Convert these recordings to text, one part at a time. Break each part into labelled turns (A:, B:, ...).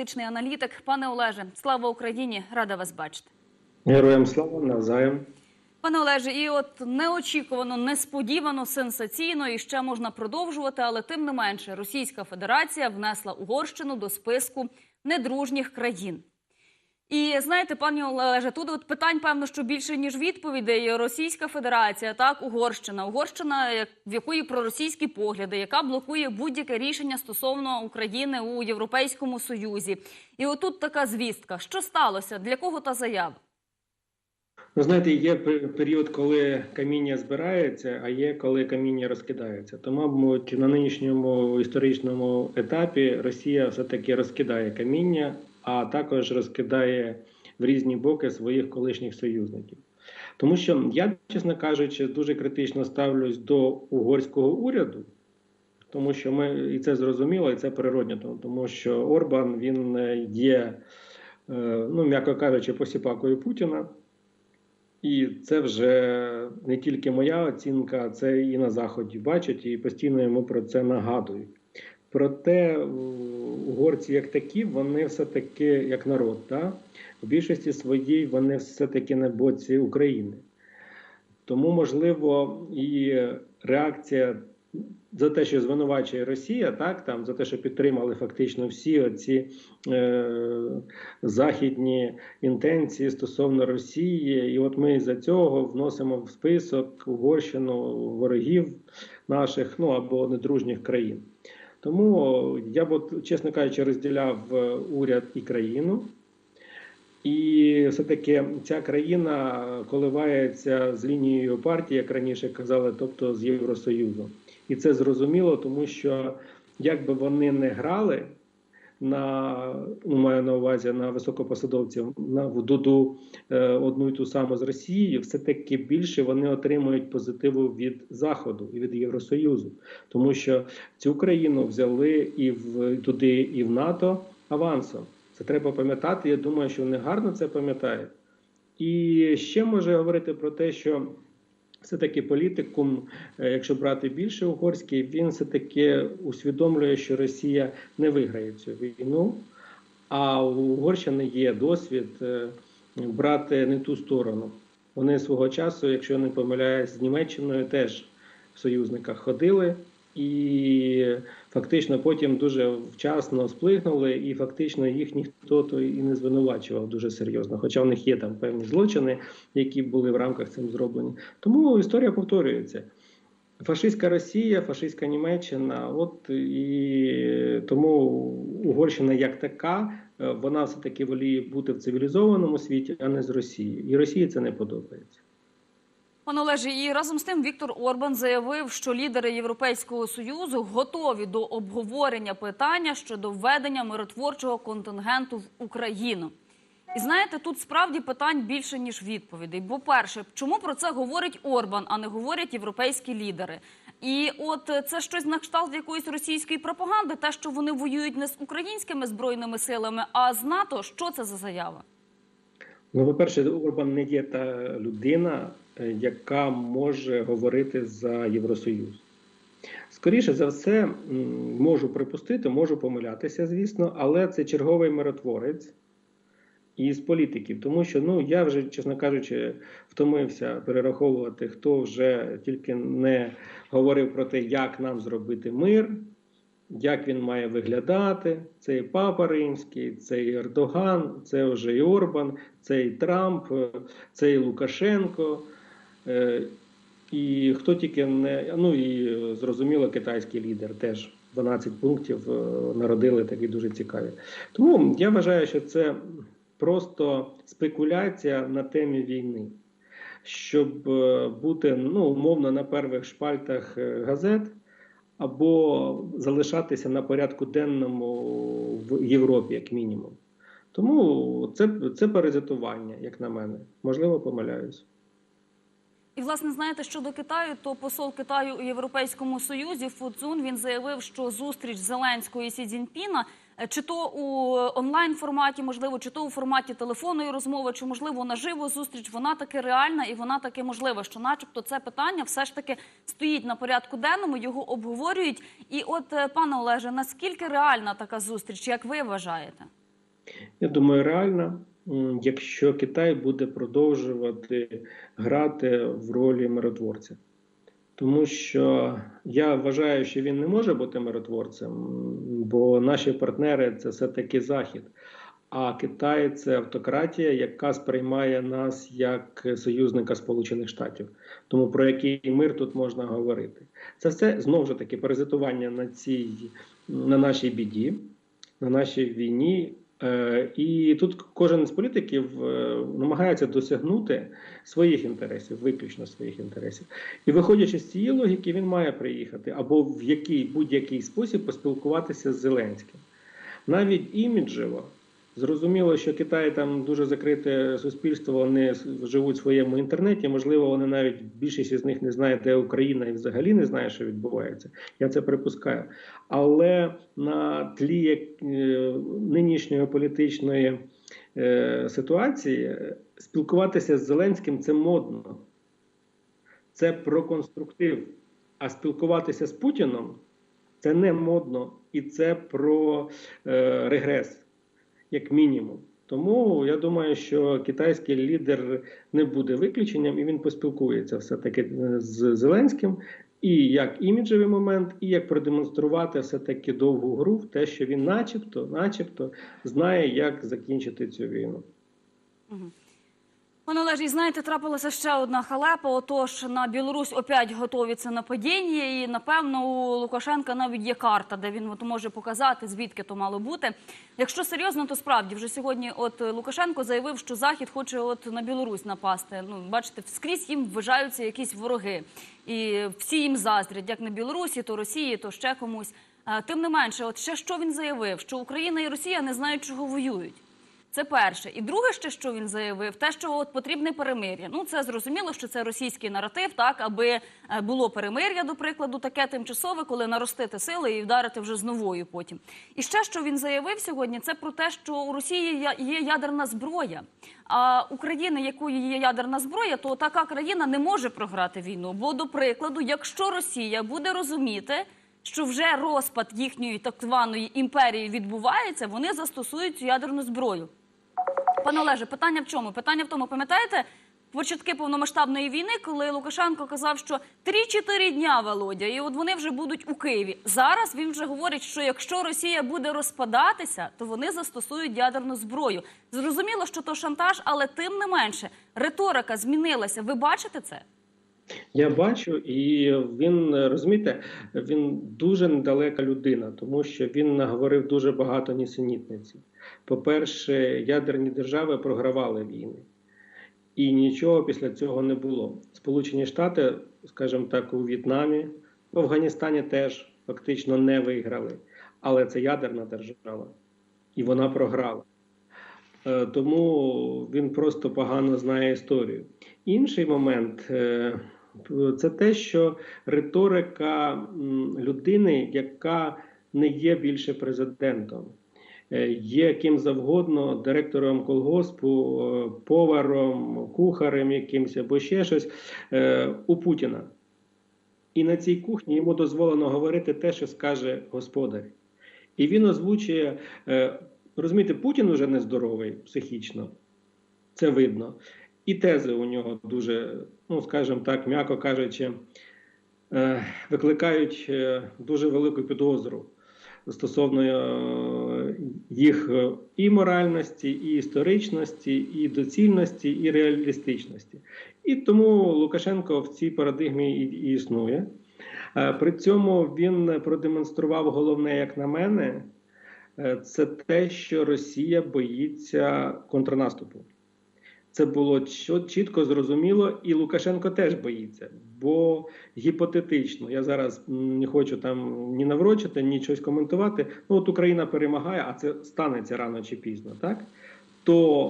A: політичний аналітик. Пане Олеже, слава Україні! Рада вас бачити.
B: Героям слава навзаєм.
A: Пане Олеже, і от неочікувано, несподівано, сенсаційно і ще можна продовжувати, але тим не менше, Російська Федерація внесла Угорщину до списку недружніх країн. І знаєте, пані Олеже, тут от питань певно, що більше ніж відповідей. Російська Федерація, так Угорщина, Угорщина, в якої проросійські погляди, яка блокує будь-яке рішення стосовно України у Європейському Союзі. І отут така звістка: що сталося? Для кого та заява?
B: Ви знаєте, є період, коли каміння збирається, а є коли каміння розкидається. Тому, мабуть, на нинішньому історичному етапі Росія все-таки розкидає каміння, а також розкидає в різні боки своїх колишніх союзників. Тому що я, чесно кажучи, дуже критично ставлюсь до угорського уряду, тому що ми і це зрозуміло, і це природньо, тому- що Орбан він е, є, е, ну м'яко кажучи, посіпакою Путіна. І це вже не тільки моя оцінка, це і на заході бачать, і постійно йому про це нагадують. Проте угорці, як такі, вони все-таки як народ, да? в більшості своїй вони все-таки на боці України. Тому, можливо, і реакція за те, що звинувачує Росія, так там за те, що підтримали фактично всі оці е, західні інтенції стосовно Росії, і от ми за цього вносимо в список Угорщину ворогів наших, ну або недружніх країн. Тому я б, от, чесно кажучи, розділяв е, уряд і країну. І все-таки ця країна коливається з лінією партії, як раніше казали, тобто з Євросоюзу. І це зрозуміло, тому що як би вони не грали на ну, маю на увазі на високопосадовців на в дуду е, одну і ту саму з Росією, все таки більше вони отримують позитиву від Заходу і від Євросоюзу, тому що цю країну взяли і в туди, і в НАТО авансом. Це треба пам'ятати. Я думаю, що вони гарно це пам'ятають. І ще може говорити про те, що все-таки політикум, е, якщо брати більше угорський, він все-таки усвідомлює, що Росія не виграє цю війну, а у Угорщини є досвід е, брати не ту сторону. Вони свого часу, якщо не помиляюсь, з Німеччиною теж в союзниках ходили. І фактично потім дуже вчасно сплигнули, і фактично їх ніхто то і не звинувачував дуже серйозно. Хоча в них є там певні злочини, які були в рамках цим зроблені. Тому історія повторюється. Фашистська Росія, фашистська Німеччина, от і тому Угорщина як така, вона все таки воліє бути в цивілізованому світі, а не з Росією. І Росії це не подобається.
A: Пане Олеже, і разом з тим Віктор Орбан заявив, що лідери Європейського союзу готові до обговорення питання щодо введення миротворчого контингенту в Україну. І знаєте, тут справді питань більше ніж відповідей. Бо перше, чому про це говорить Орбан, а не говорять європейські лідери? І от е, це щось на кшталт якоїсь російської пропаганди, те, що вони воюють не з українськими збройними силами, а з НАТО. Що це за заява?
B: Ну, по-перше, Орбан не є та людина, яка може говорити за Євросоюз. Скоріше за все, можу припустити, можу помилятися, звісно, але це черговий миротворець із політиків. Тому що ну, я вже, чесно кажучи, втомився перераховувати, хто вже тільки не говорив про те, як нам зробити мир, як він має виглядати. Це і Папа Римський, це і Ердоган, це вже і Орбан, це і Трамп, е, це і Лукашенко. Е, І хто тільки не ну і е, зрозуміло, китайський лідер теж 12 пунктів е, народили такі дуже цікаві. Тому я вважаю, що це просто спекуляція на темі війни, щоб бути ну умовно на первих шпальтах газет або залишатися на порядку денному в Європі, як мінімум. Тому це, це паразитування, як на мене. Можливо, помиляюсь.
A: І власне знаєте, щодо Китаю, то посол Китаю у Європейському Союзі Фудзун він заявив, що зустріч Зеленського і Сі Цзіньпіна, е, чи то у онлайн форматі, можливо, чи то у форматі телефонної розмови, чи можливо наживо зустріч, вона таки реальна і вона таки можлива. Що, начебто, це питання все ж таки стоїть на порядку денному, його обговорюють. І от, е, пане Олеже, наскільки реальна така зустріч, як ви вважаєте?
B: Я думаю, реально, м, якщо Китай буде продовжувати грати в ролі миротворця. Тому що я вважаю, що він не може бути миротворцем, бо наші партнери це все-таки Захід. А Китай це автократія, яка сприймає нас як союзника Сполучених Штатів. Тому про який мир тут можна говорити? Це все знову ж таки паразитування на цій на нашій біді, на нашій війні. Е, І тут кожен з політиків е, намагається досягнути своїх інтересів, виключно своїх інтересів. І виходячи з цієї логіки, він має приїхати або в який будь-який спосіб поспілкуватися з Зеленським. Навіть іміджево зрозуміло, що Китай там дуже закрите суспільство, вони живуть в своєму інтернеті. Можливо, вони навіть більшість із них не знає, де Україна і взагалі не знає, що відбувається. Я це припускаю. Але на тлі е, нинішньої політичної е, ситуації е, спілкуватися з Зеленським це модно, це про конструктив. А спілкуватися з Путіном це не модно і це про е, регрес, як мінімум. Тому я думаю, що китайський лідер не буде виключенням, і він поспілкується все-таки е, з Зеленським, і як іміджевий момент, і як продемонструвати все-таки довгу гру в те, що він, начебто, начебто, знає, як закінчити цю війну.
A: Пане Олеже, і знаєте, трапилася ще одна халепа. Отож, на Білорусь опять готується нападіння, і напевно у Лукашенка навіть є карта, де він може показати, звідки то мало бути. Якщо серйозно, то справді вже сьогодні, от Лукашенко заявив, що Захід хоче от на Білорусь напасти. Ну, бачите, скрізь їм вважаються якісь вороги, і всі їм заздрять, як на Білорусі, то Росії, то ще комусь. А, Тим не менше, от ще що він заявив, що Україна і Росія не знають, чого воюють. Це перше. І друге, ще що він заявив, те, що от потрібне перемир'я. Ну це зрозуміло, що це російський наратив, так аби е, було перемир'я, до прикладу, таке тимчасове, коли наростити сили і вдарити вже з новою потім. І ще що він заявив сьогодні, це про те, що у Росії є ядерна зброя. А України, якою є ядерна зброя, то така країна не може програти війну. Бо, до прикладу, якщо Росія буде розуміти. Що вже розпад їхньої так званої імперії відбувається, вони застосують цю ядерну зброю. Пане Олеже, питання в чому? Питання в тому, пам'ятаєте, початки повномасштабної війни, коли Лукашенко казав, що 3-4 дня Володя, і от вони вже будуть у Києві. Зараз він вже говорить, що якщо Росія буде розпадатися, то вони застосують ядерну зброю. Зрозуміло, що то шантаж, але тим не менше риторика змінилася. Ви бачите це?
B: Я бачу, і він розумієте, він дуже недалека людина, тому що він наговорив дуже багато нісенітниці. По-перше, ядерні держави програвали війни, і нічого після цього не було. Сполучені Штати, скажімо так, у В'єтнамі, в Афганістані теж фактично не виграли, але це ядерна держава, і вона програла. Е, Тому він просто погано знає історію. Інший момент е, це те, що риторика людини, яка не є більше президентом, е, є ким завгодно, директором колгоспу, е, поваром, кухарем якимось або ще щось е, у Путіна. І на цій кухні йому дозволено говорити те, що скаже господар. І він озвучує, розумієте, Путін уже нездоровий психічно, це видно. І тези у нього дуже, ну скажімо так, м'яко кажучи, е, викликають е, дуже велику підозру стосовно е, їх і моральності, і історичності, і доцільності, і реалістичності. І тому Лукашенко в цій парадигмі і, існує. При цьому він продемонстрував головне, як на мене, це те, що Росія боїться контрнаступу. Це було чітко зрозуміло, і Лукашенко теж боїться. Бо гіпотетично, я зараз не хочу там ні наврочити, ні щось коментувати. Ну от Україна перемагає, а це станеться рано чи пізно, так? То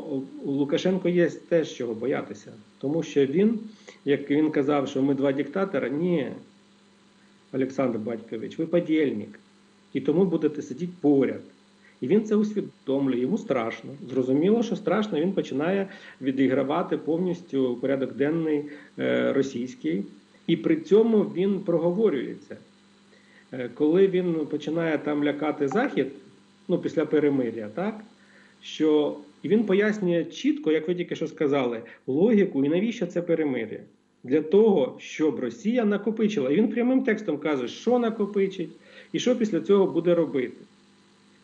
B: у Лукашенко є теж чого боятися, тому що він, як він казав, що ми два диктатора, ні, Олександр Батькович, ви подільник, і тому будете сидіти поряд. І він це усвідомлює, йому страшно. Зрозуміло, що страшно, він починає відігравати повністю порядок денний е, російський, і при цьому він проговорюється. Е, коли він починає там лякати Захід, ну після перемиря, так? що і він пояснює чітко, як ви тільки що сказали, логіку і навіщо це перемир'я. Для того, щоб Росія накопичила. І він прямим текстом каже, що накопичить і що після цього буде робити.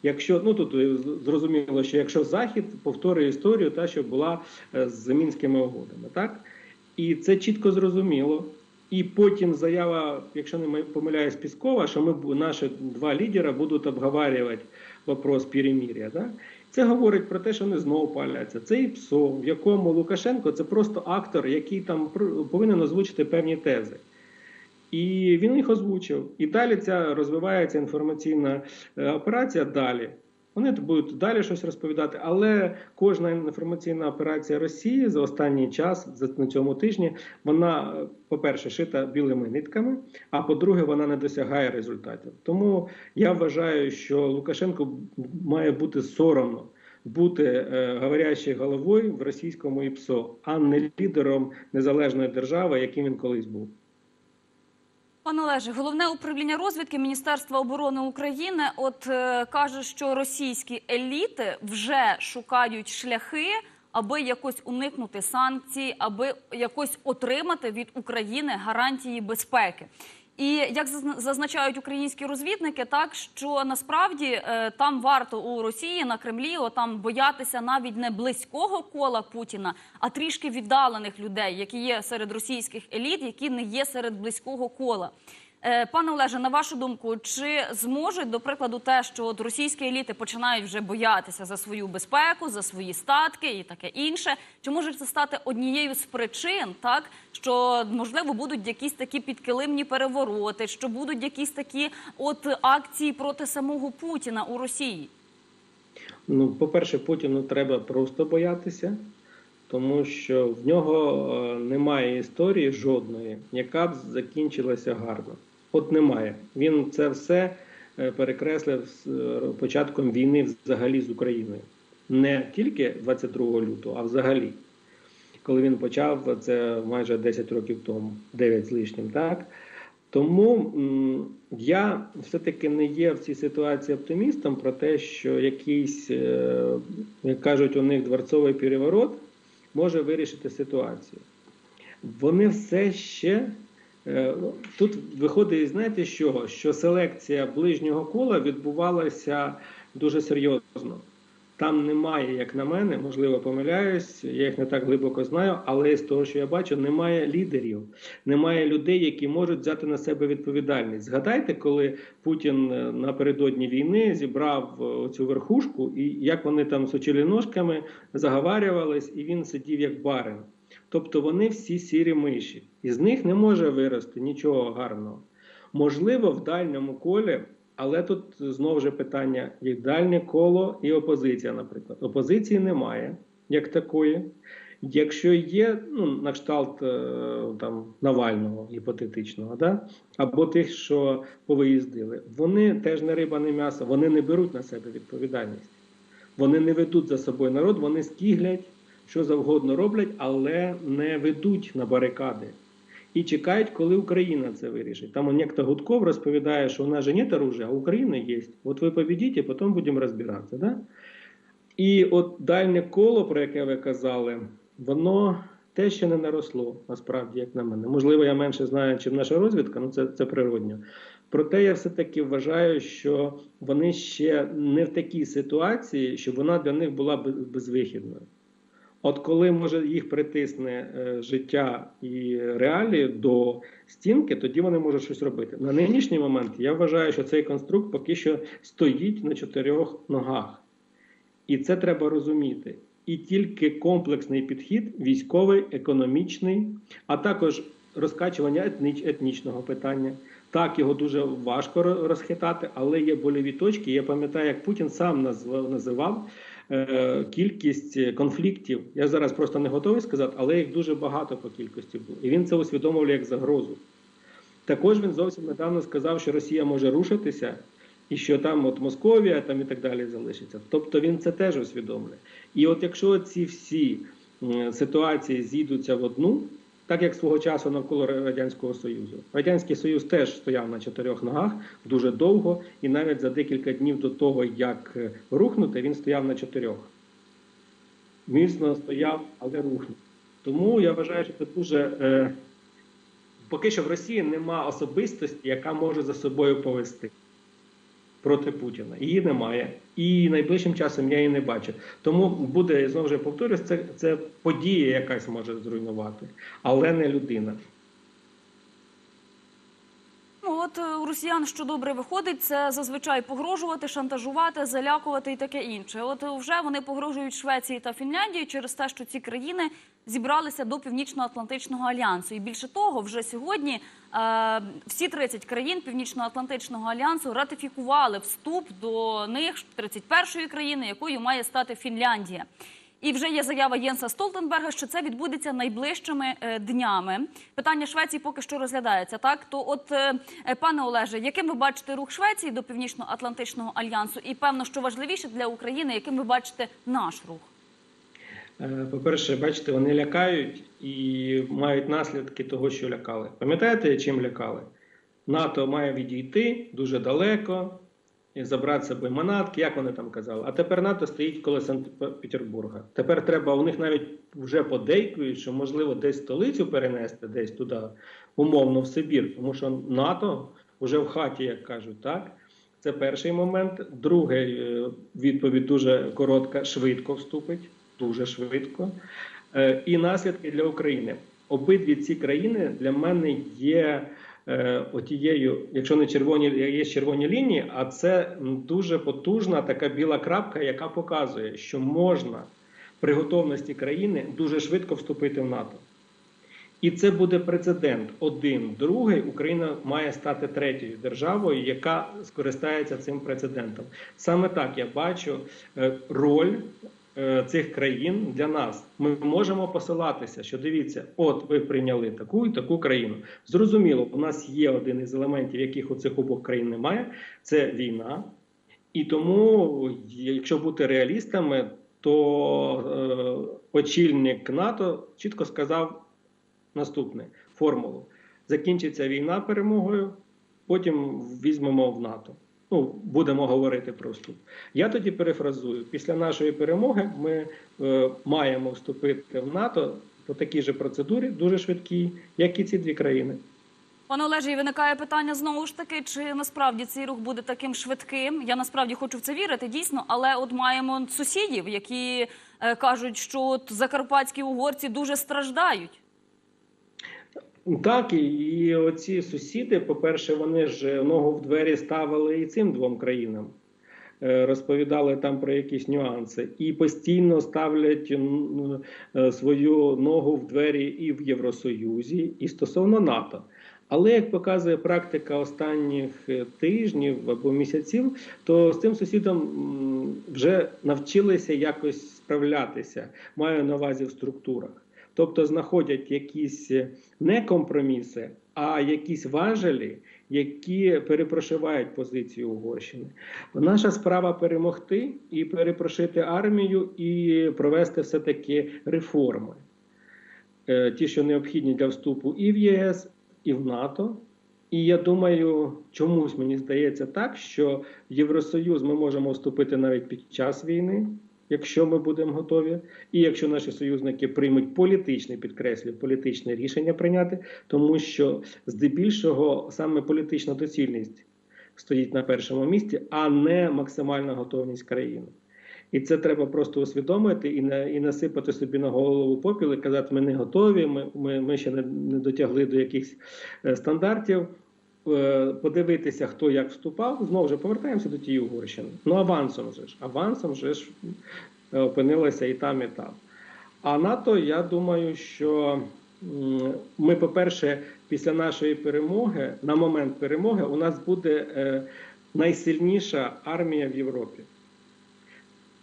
B: Якщо ну тут е, зрозуміло, що якщо Захід повторює історію, та що була е, з мінськими угодами, так і це чітко зрозуміло. І потім заява, якщо не помиляюсь, Піскова, що ми наші два лідера будуть обговорювати вопрос перемир'я. Так? Це говорить про те, що вони знову паляться. Це і ПСО, в якому Лукашенко це просто актор, який там повинен озвучити певні тези. І він їх озвучив. І далі ця розвивається інформаційна е, операція далі. Вони будуть далі щось розповідати, але кожна інформаційна операція Росії за останній час, за на цьому тижні, вона, е, по-перше, шита білими нитками, а по-друге, вона не досягає результатів. Тому я вважаю, що Лукашенко має бути соромно бути е, говорящою головою в російському ІПСО, а не лідером незалежної держави, яким він колись був.
A: Пане Олеже, головне управління розвідки Міністерства оборони України от е, каже, що російські еліти вже шукають шляхи, аби якось уникнути санкцій, аби якось отримати від України гарантії безпеки. І як зазначають українські розвідники, так що насправді е, там варто у Росії на Кремлі отам там боятися навіть не близького кола Путіна, а трішки віддалених людей, які є серед російських еліт, які не є серед близького кола. Е, Пане Олеже, на вашу думку, чи зможуть, до прикладу, те, що от російські еліти починають вже боятися за свою безпеку, за свої статки і таке інше? Чи може це стати однією з причин, так що можливо будуть якісь такі підкилимні перевороти, що будуть якісь такі от акції проти самого Путіна у Росії?
B: Ну, по-перше, Путіну треба просто боятися, тому що в нього е, немає історії жодної, яка б закінчилася гарно. От немає. Він це все е, перекреслив з е, початком війни взагалі з Україною. Не тільки 22 лютого, а взагалі. Коли він почав це майже 10 років тому, 9 з лишнім, так? Тому я все-таки не є в цій ситуації оптимістом про те, що якийсь, е, як кажуть, у них дворцовий переворот може вирішити ситуацію. Вони все ще тут виходить, знаєте, чого? Що селекція ближнього кола відбувалася дуже серйозно. Там немає, як на мене, можливо, помиляюсь, я їх не так глибоко знаю, але з того, що я бачу, немає лідерів, немає людей, які можуть взяти на себе відповідальність. Згадайте, коли Путін е, напередодні війни зібрав е, цю верхушку, і як вони там сучили ножками, заговарювались, і він сидів як барин. Тобто вони всі сірі миші, із них не може вирости нічого гарного. Можливо, в дальньому колі. Але тут знову ж питання: є дальнє коло і опозиція, наприклад. Опозиції немає як такої. Якщо є ну, на кшталт е, там, Навального гіпотетичного, да? або тих, що повиїздили, вони теж не риба, не м'ясо, вони не беруть на себе відповідальність. Вони не ведуть за собою народ, вони скіглять, що завгодно роблять, але не ведуть на барикади і чекають, коли Україна це вирішить. Там он Гудков розповідає, що у нас же нет оружия, а у України є. От ви побідіть, і потім будемо розбиратися. Да? І от дальнє коло, про яке ви казали, воно те ще не наросло, насправді, як на мене. Можливо, я менше знаю, чим наша розвідка, ну це, це природньо. Проте я все-таки вважаю, що вони ще не в такій ситуації, щоб вона для них була безвихідною. От коли може їх притисне е, життя і реалії до стінки, тоді вони можуть щось робити. На нинішній момент я вважаю, що цей конструкт поки що стоїть на чотирьох ногах. І це треба розуміти. І тільки комплексний підхід, військовий, економічний, а також розкачування етніч, етнічного питання. Так, його дуже важко розхитати, але є больові точки. Я пам'ятаю, як Путін сам називав е, кількість конфліктів. Я зараз просто не готовий сказати, але їх дуже багато по кількості було. І він це усвідомив як загрозу. Також він зовсім недавно сказав, що Росія може рушитися, і що там от Московія там і так далі залишиться. Тобто він це теж усвідомлює. І от якщо ці всі ситуації зійдуться в одну, так як свого часу навколо Радянського Союзу. Радянський Союз теж стояв на чотирьох ногах дуже довго, і навіть за декілька днів до того, як е, рухнути, він стояв на чотирьох. міцно стояв, але рухнув. Тому я вважаю, що це дуже е, поки що в Росії нема особистості, яка може за собою повести проти Путіна. Її немає. І найближчим часом я її не бачу. Тому буде, я знову ж повторюсь, це, це подія якась може зруйнувати, але не людина.
A: От е, у росіян що добре виходить, це зазвичай погрожувати, шантажувати, залякувати і таке інше. От е, вже вони погрожують Швеції та Фінляндії через те, що ці країни зібралися до Північно-Атлантичного альянсу. І більше того, вже сьогодні е, всі 30 країн Північно-Атлантичного альянсу ратифікували вступ до них 31-ї країни, якою має стати Фінляндія. І вже є заява Єнса Столтенберга, що це відбудеться найближчими е, днями. Питання Швеції поки що розглядається. Так то, от е, е, пане Олеже, яким ви бачите рух Швеції до Північно-Атлантичного альянсу? І певно, що важливіше для України, яким ви бачите наш рух?
B: По-перше, бачите, вони лякають і мають наслідки того, що лякали. Пам'ятаєте, чим лякали? НАТО має відійти дуже далеко забрати собою манатки, як вони там казали. А тепер НАТО стоїть коло Санкт-Петербурга. Тепер треба, у них навіть вже подейкують, що можливо десь столицю перенести, десь туди, умовно в Сибір, тому що НАТО вже в хаті, як кажуть, так. Це перший момент. Другий е, відповідь дуже коротка, швидко вступить, дуже швидко. Е, І наслідки для України. Обидві ці країни для мене є е, отією, якщо не червоні, є червоні лінії, а це дуже потужна така біла крапка, яка показує, що можна при готовності країни дуже швидко вступити в НАТО. І це буде прецедент. Один, другий Україна має стати третьою державою, яка скористається цим прецедентом. Саме так я бачу е, роль цих країн для нас. Ми можемо посилатися, що дивіться, от ви прийняли таку і таку країну. Зрозуміло, у нас є один із елементів, яких у цих обох країн немає. Це війна. І тому, якщо бути реалістами, то е, очільник НАТО чітко сказав наступне формулу: закінчиться війна перемогою, потім візьмемо в НАТО. Ну, будемо говорити про вступ. Я тоді перефразую: після нашої перемоги ми е, маємо вступити в НАТО по такій же процедурі, дуже швидкій, як і ці дві країни.
A: Пане Олеже, і виникає питання знову ж таки, чи насправді цей рух буде таким швидким? Я насправді хочу в це вірити, дійсно, але от маємо сусідів, які е, кажуть, що от закарпатські угорці дуже страждають.
B: Так, і, і оці сусіди, по-перше, вони ж ногу в двері ставили і цим двом країнам. Е, Розповідали там про якісь нюанси, і постійно ставлять е, свою ногу в двері і в Євросоюзі, і стосовно НАТО. Але як показує практика останніх е, тижнів або місяців, то з цим сусідом вже навчилися якось справлятися, маю на увазі в структурах. Тобто знаходять якісь е, не компроміси, а якісь важелі, які перепрошивають позицію Угорщини. Наша справа перемогти і перепрошити армію, і провести все-таки реформи, Е, ті, що необхідні для вступу і в ЄС, і в НАТО. І я думаю, чомусь мені здається так, що в Євросоюз ми можемо вступити навіть під час війни, якщо ми будемо готові, і якщо наші союзники приймуть політичне, підкреслюю, політичне рішення прийняти, тому що здебільшого саме політична доцільність стоїть на першому місці, а не максимальна готовність країни. І це треба просто усвідомити і не і насипати собі на голову попіл і казати, ми не готові, ми, ми, ми ще не, не дотягли до якихось е, стандартів. Е, Подивитися, хто як вступав, знову ж повертаємося до тієї Угорщини. Ну, авансом же ж, авансом же ж е, опинилися і там, і там. А НАТО, я думаю, що ми, по-перше, після нашої перемоги, на момент перемоги, у нас буде е, найсильніша армія в Європі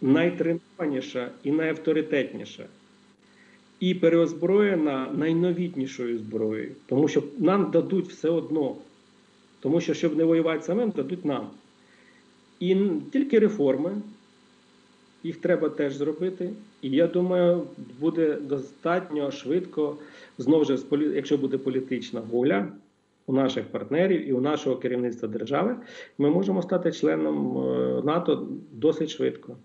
B: найтренованіша і найавторитетніша, і переозброєна найновітнішою зброєю, тому що нам дадуть все одно. Тому що, щоб не воювати самим, дадуть нам. І тільки реформи, їх треба теж зробити. І я думаю, буде достатньо швидко, знову ж, якщо буде політична воля у наших партнерів і у нашого керівництва держави, ми можемо стати членом е, НАТО досить швидко.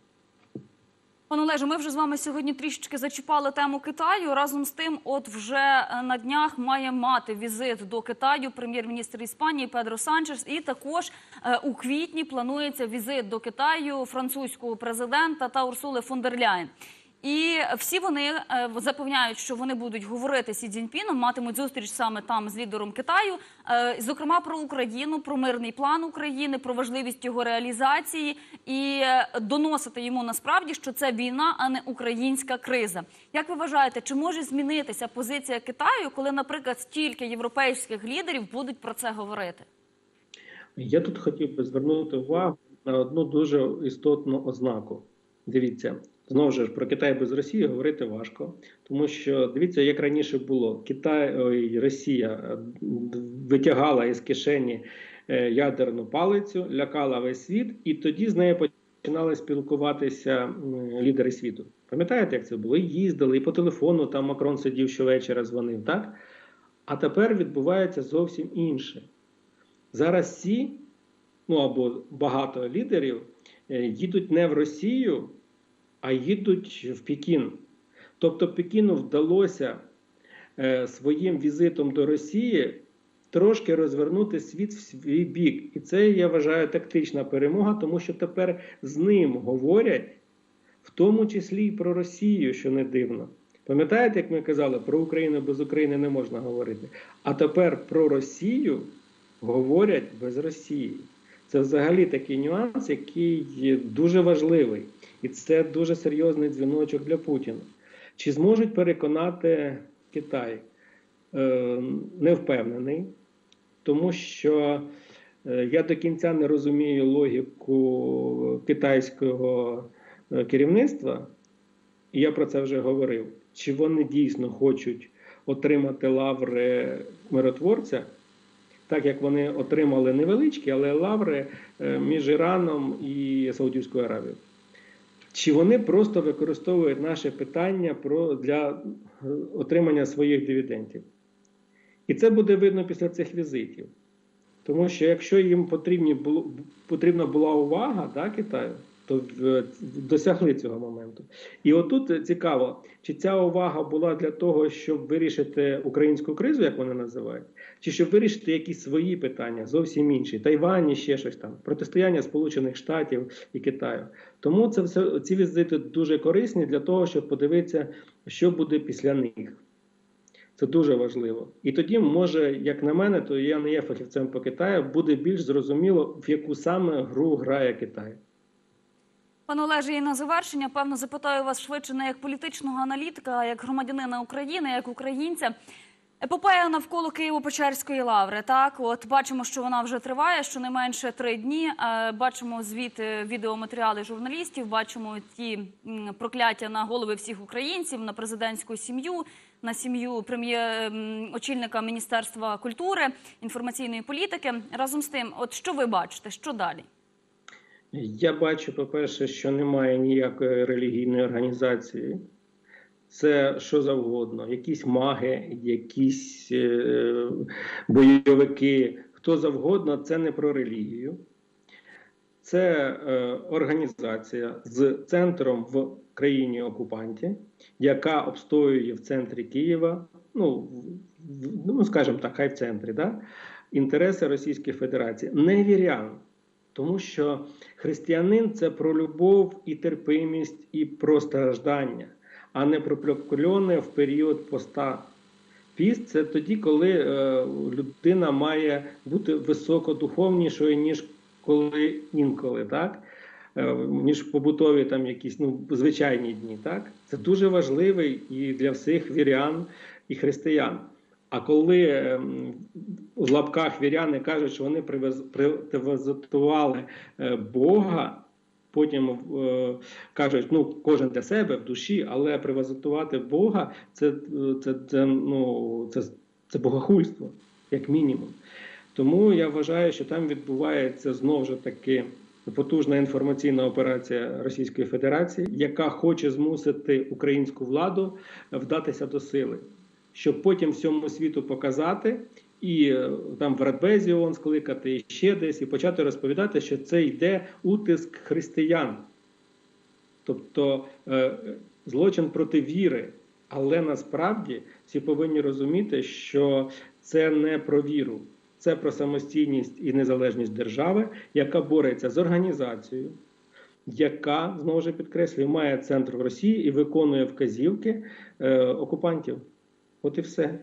A: Пане Олеже, ми вже з вами сьогодні трішечки зачіпали тему Китаю. Разом з тим, от вже е, на днях має мати візит до Китаю прем'єр-міністр Іспанії Педро Санчес. І також е, у квітні планується візит до Китаю французького президента та Урсули фон дер Ляєн. І всі вони е, запевняють, що вони будуть говорити Сі Цзіньпіном, матимуть зустріч саме там з лідером Китаю, е, зокрема про Україну, про мирний план України, про важливість його реалізації і е, доносити йому насправді, що це війна, а не українська криза. Як ви вважаєте, чи може змінитися позиція Китаю, коли, наприклад, стільки європейських лідерів будуть про це говорити?
B: Я тут хотів би звернути увагу на одну дуже істотну ознаку. Дивіться, знову ж про Китай без Росії говорити важко, тому що дивіться, як раніше було: Китай, ой, Росія е, витягала із кишені е, ядерну палицю, лякала весь світ, і тоді з нею починали спілкуватися лідери світу. Пам'ятаєте, як це було? І їздили, і по телефону там Макрон сидів щовечора, дзвонив, так? А тепер відбувається зовсім інше. Зараз всі, ну або багато лідерів, е, їдуть не в Росію, а їдуть в Пекін. Тобто Пекіну вдалося е, своїм візитом до Росії трошки розвернути світ в свій бік. І це, я вважаю, тактична перемога, тому що тепер з ним говорять, в тому числі і про Росію, що не дивно. Пам'ятаєте, як ми казали, про Україну без України не можна говорити. А тепер про Росію говорять без Росії. Це взагалі такий нюанс, який дуже важливий, і це дуже серйозний дзвіночок для Путіна. Чи зможуть переконати Китай? Е, не впевнений, тому що е, я до кінця не розумію логіку китайського е, керівництва, і я про це вже говорив. Чи вони дійсно хочуть отримати лаври миротворця? так як вони отримали невеличкі, але лаври е, між Іраном і Саудівською Аравією. Чи вони просто використовують наше питання про, для е, отримання своїх дивідендів? І це буде видно після цих візитів. Тому що якщо їм потрібні було, потрібна була увага да, Китаю, то в- досягли цього моменту. І отут цікаво, чи ця увага була для того, щоб вирішити українську кризу, як вони називають, чи щоб вирішити якісь свої питання, зовсім інші, Тайвань і ще щось там, протистояння Сполучених Штатів і Китаю. Тому це все ці візити дуже корисні для того, щоб подивитися, що буде після них. Це дуже важливо. І тоді, може, як на мене, то я не є фахівцем по Китаю, буде більш зрозуміло, в яку саме гру грає Китай.
A: Пане Олеже, і на завершення, певно, запитаю вас швидше не як політичного аналітика, а як громадянина України, як українця. Епопея навколо Києво-Печерської лаври. Так, от бачимо, що вона вже триває щонайменше три дні. Е, Бачимо звіти, відеоматеріали журналістів, бачимо ті прокляття на голови всіх українців, на президентську сім'ю, на сім'ю прем'єр очільника Міністерства культури, інформаційної політики. Разом з тим, от що ви бачите, що далі?
B: Я бачу, по-перше, що немає ніякої релігійної організації. Це що завгодно, якісь маги, якісь е, бойовики, хто завгодно, це не про релігію. Це е, організація з центром в країні окупанті, яка обстоює в центрі Києва, ну, в- ну скажімо так, хай в центрі, да? інтереси Російської Федерації, не вірян. Тому що християнин це про любов і терпимість, і про страждання, а не про в період поста. Піст це тоді, коли е, людина має бути високодуховнішою, ніж коли інколи, так? Е, ніж побутові там якісь ну, звичайні дні. Так? Це дуже важливий і для всіх вірян і християн. А коли ем, у лапках віряни кажуть, що вони привез- е, Бога, потім е, кажуть, ну кожен для себе в душі, але привезутувати Бога це, це, це, ну, це, це богохульство, як мінімум. Тому я вважаю, що там відбувається знову ж таки потужна інформаційна операція Російської Федерації, яка хоче змусити українську владу вдатися до сили, щоб потім всьому світу показати і е, там в Радбезі ООН скликати і ще десь, і почати розповідати, що це йде утиск християн. тобто е, злочин проти віри. Але насправді всі повинні розуміти, що це не про віру, це про самостійність і незалежність держави, яка бореться з організацією, яка знову ж підкреслюю, має центр в Росії і виконує вказівки е, окупантів. От і все.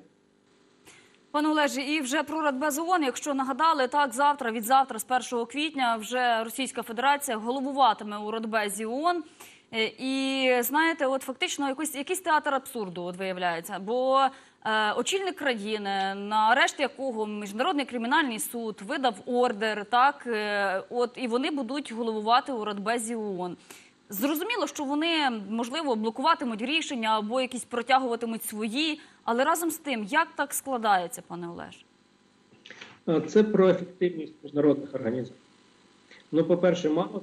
A: Пане Олежі, і вже про Радбез якщо нагадали, так завтра, від завтра, з 1 квітня, вже Російська Федерація головуватиме у Радбезі ООН. Е, І знаєте, от фактично якийсь, якийсь театр абсурду от виявляється. Бо е, очільник країни, на арешт якого міжнародний кримінальний суд видав ордер, так е, от і вони будуть головувати у Радбезі ООН. Зрозуміло, що вони можливо блокуватимуть рішення або якісь протягуватимуть свої, але разом з тим, як так складається, пане Олеж?
B: Це про ефективність міжнародних організацій. Ну, по-перше, мало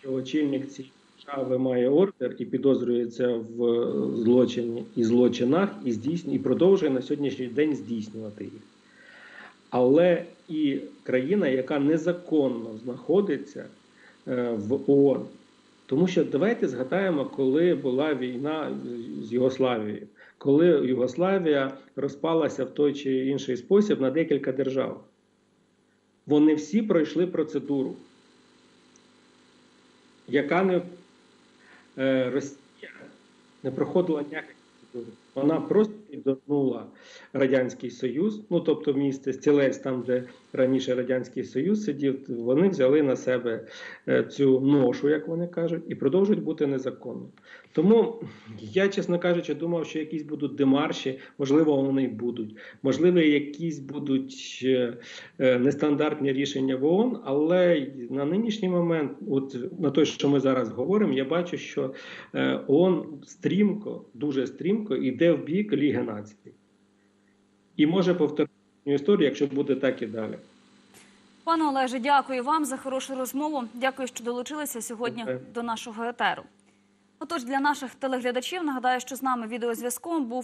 B: що очільник цієї держави має ордер і підозрюється в е, злочині і злочинах, і здійснює, і продовжує на сьогоднішній день здійснювати їх. Але і країна, яка незаконно знаходиться е, в ООН. Тому що давайте згадаємо, коли була війна з Югославією, коли Югославія розпалася в той чи інший спосіб на декілька держав. Вони всі пройшли процедуру, яка не е, Росія не проходила ніяких процедур. Вона просто підвернула Радянський Союз, ну тобто місце стілець, там, де раніше Радянський Союз сидів, вони взяли на себе е, цю ношу, як вони кажуть, і продовжують бути незаконно. Тому я, чесно кажучи, думав, що якісь будуть демарші, можливо, вони будуть. Можливо, якісь будуть е, е, нестандартні рішення в ООН, але на нинішній момент, от на той, що ми зараз говоримо, я бачу, що ООН стрімко, дуже стрімко йде в бік Ліги націй. І може повторити історію, якщо буде так і далі.
A: Пане Олеже, дякую вам за хорошу розмову. Дякую, що долучилися сьогодні до нашого етеру. Отож, для наших телеглядачів нагадаю, що з нами відеозв'язком був